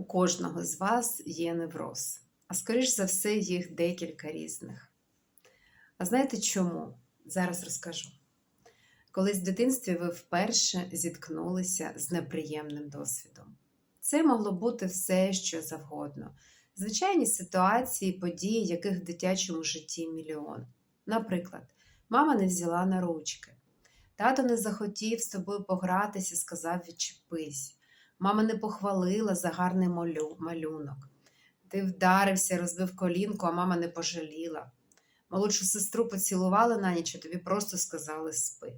У кожного з вас є невроз, а скоріш за все, їх декілька різних. А знаєте чому? Зараз розкажу. Колись в дитинстві ви вперше зіткнулися з неприємним досвідом. Це могло бути все, що завгодно. Звичайні ситуації, події, яких в дитячому житті мільйон. Наприклад, мама не взяла на ручки, тато не захотів з тобою погратися, сказав відчепись. Мама не похвалила за гарний малю- малюнок. Ти вдарився, розбив колінку, а мама не пожаліла. Молодшу сестру поцілували на ніч, а тобі просто сказали спи.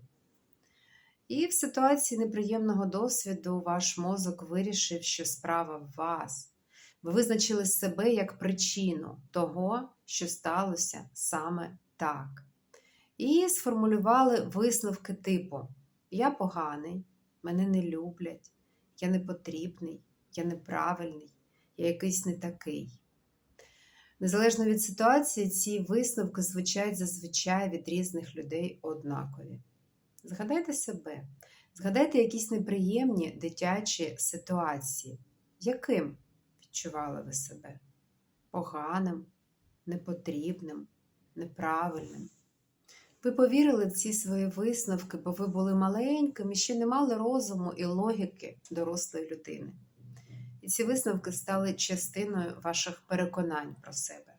І в ситуації неприємного досвіду ваш мозок вирішив, що справа в вас. Ви визначили себе як причину того, що сталося саме так. І сформулювали висновки типу: Я поганий, мене не люблять, я не потрібний, я неправильний, я якийсь не такий. Незалежно від ситуації, ці висновки звучать зазвичай від різних людей однакові. Згадайте себе, згадайте якісь неприємні дитячі ситуації. Яким відчували ви себе? Поганим, непотрібним, неправильним. Ви повірили в ці свої висновки, бо ви були маленьким і ще не мали розуму і логіки дорослої людини. І ці висновки стали частиною ваших переконань про себе.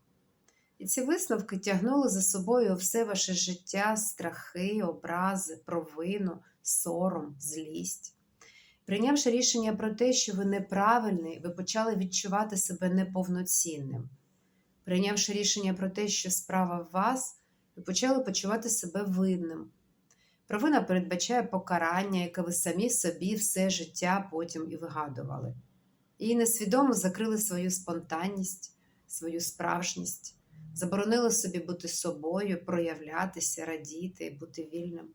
І ці висновки тягнули за собою все ваше життя, страхи, образи, провину, сором, злість. Прийнявши рішення про те, що ви неправильний, ви почали відчувати себе неповноцінним. Прийнявши рішення про те, що справа в вас, ви почали почувати себе винним. Провина передбачає покарання, яке ви самі собі все життя потім і вигадували. І несвідомо закрили свою спонтанність, свою справжність, заборонили собі бути собою, проявлятися, радіти, бути вільним.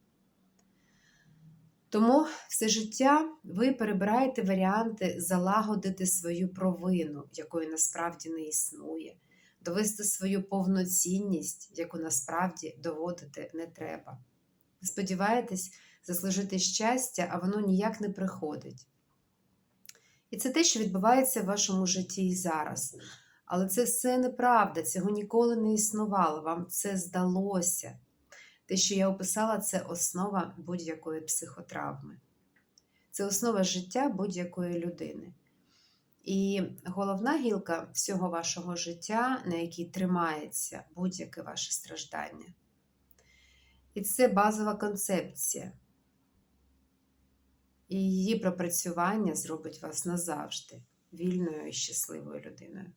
Тому все життя ви перебираєте варіанти залагодити свою провину, якої насправді не існує, довести свою повноцінність, яку насправді доводити не треба. Ви сподіваєтесь заслужити щастя, а воно ніяк не приходить. І це те, що відбувається в вашому житті і зараз. Але це все неправда, цього ніколи не існувало, вам це здалося. Те, що я описала, це основа будь-якої психотравми. Це основа життя будь-якої людини. І головна гілка всього вашого життя, на якій тримається будь-яке ваше страждання. І це базова концепція. І її пропрацювання зробить вас назавжди вільною і щасливою людиною.